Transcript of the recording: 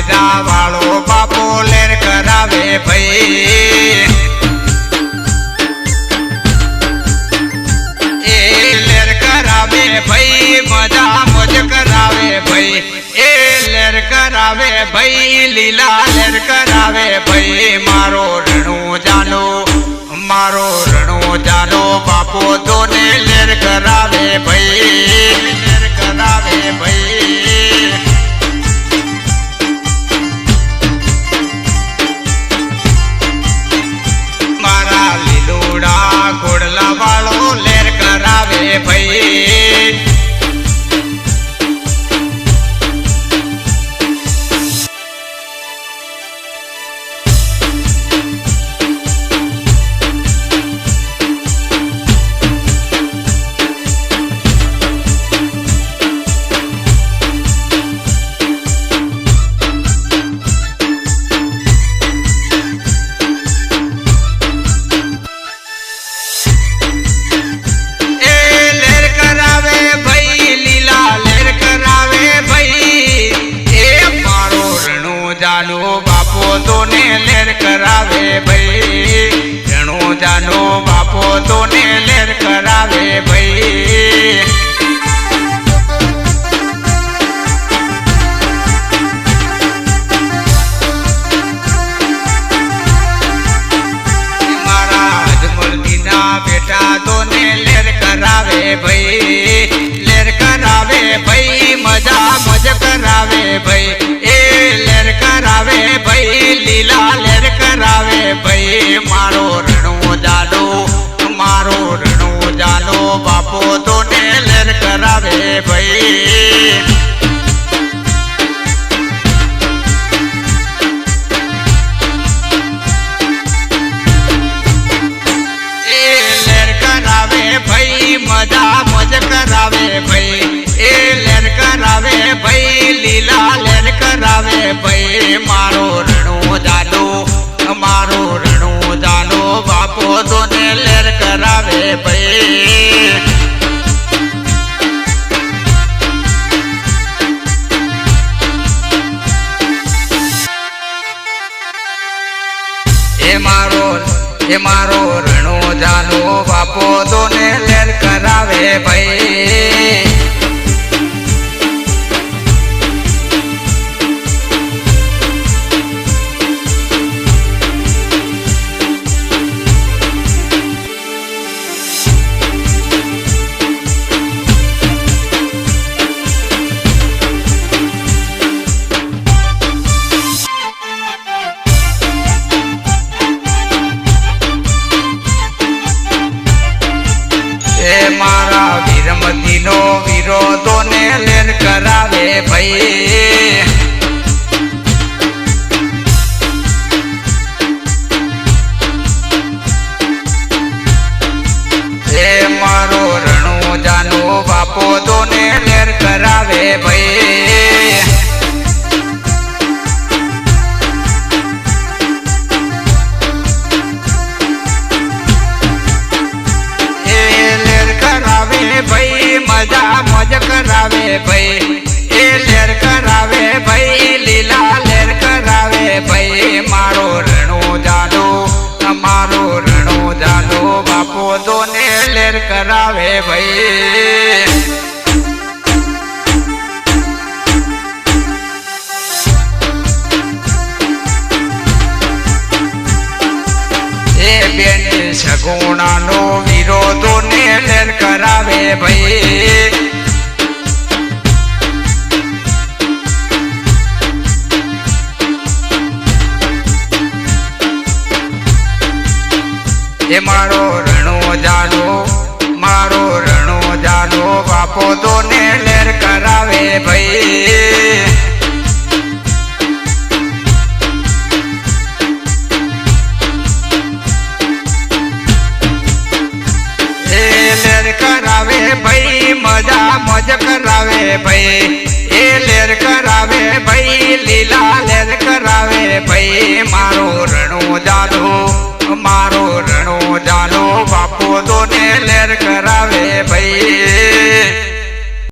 બેડા વાળો બાપો લેર કરાવે ભાઈ. એ લેર કરાવે ભાઈ, મજા મોજ કરાવે ભાઈ. એ લેર કરાવે ભાઈ, લીલા લેર કરાવે ભાઈ. મારો રણું જાનો મારો રણું જાનો બાપો તોને લેર કરાવે ભાઈ. જાનો બાપો તોને લેર કરાવે ભાઈ. રણુ જાનો બાપો તોને લેર કરાવે ભાઈ. બેટા તોને લેર કરાવે ભાઈ. લેર કરાવે ભાઈ, મજા મજ કરાવે ભાઈ. મજા મોજ કરાવે ભાઈ. એ લેર કરાવે ભાઈ, લીલા લેર કરાવે ભાઈ. મારો રણો જાનો મારો રણો જાનો બાપો તોને લેર કરાવે ભાઈ. એ મારો એ મારો રણો જાનો બાપો તોને લેર કરાવે ભાઈ. વીરમતીનો વિરોધોને લેર કરાવે ભાઈ. મારો રણુ જાનો બાપો તોને લેર કરાવે ભાઈ. મોજ કરાવે ભાઈ. એ લેર કરાવે ભાઈ, લીલા લેર કરાવે ભાઈ. મારો રણો જાનો મારો રણો જાનો બાપો દોને લેર કરાવે ભાઈ. સગુણાનો વિરોધો ને લેર કરાવે ભાઈ. એ મારો રણો જાનો મારો રણો જાનો બાપો તો ને લેર કરાવે ભાઈ. ભાઈ, મજા મોજ કરાવે ભાઈ. એ લેર કરાવે ભાઈ, લીલા લેર કરાવે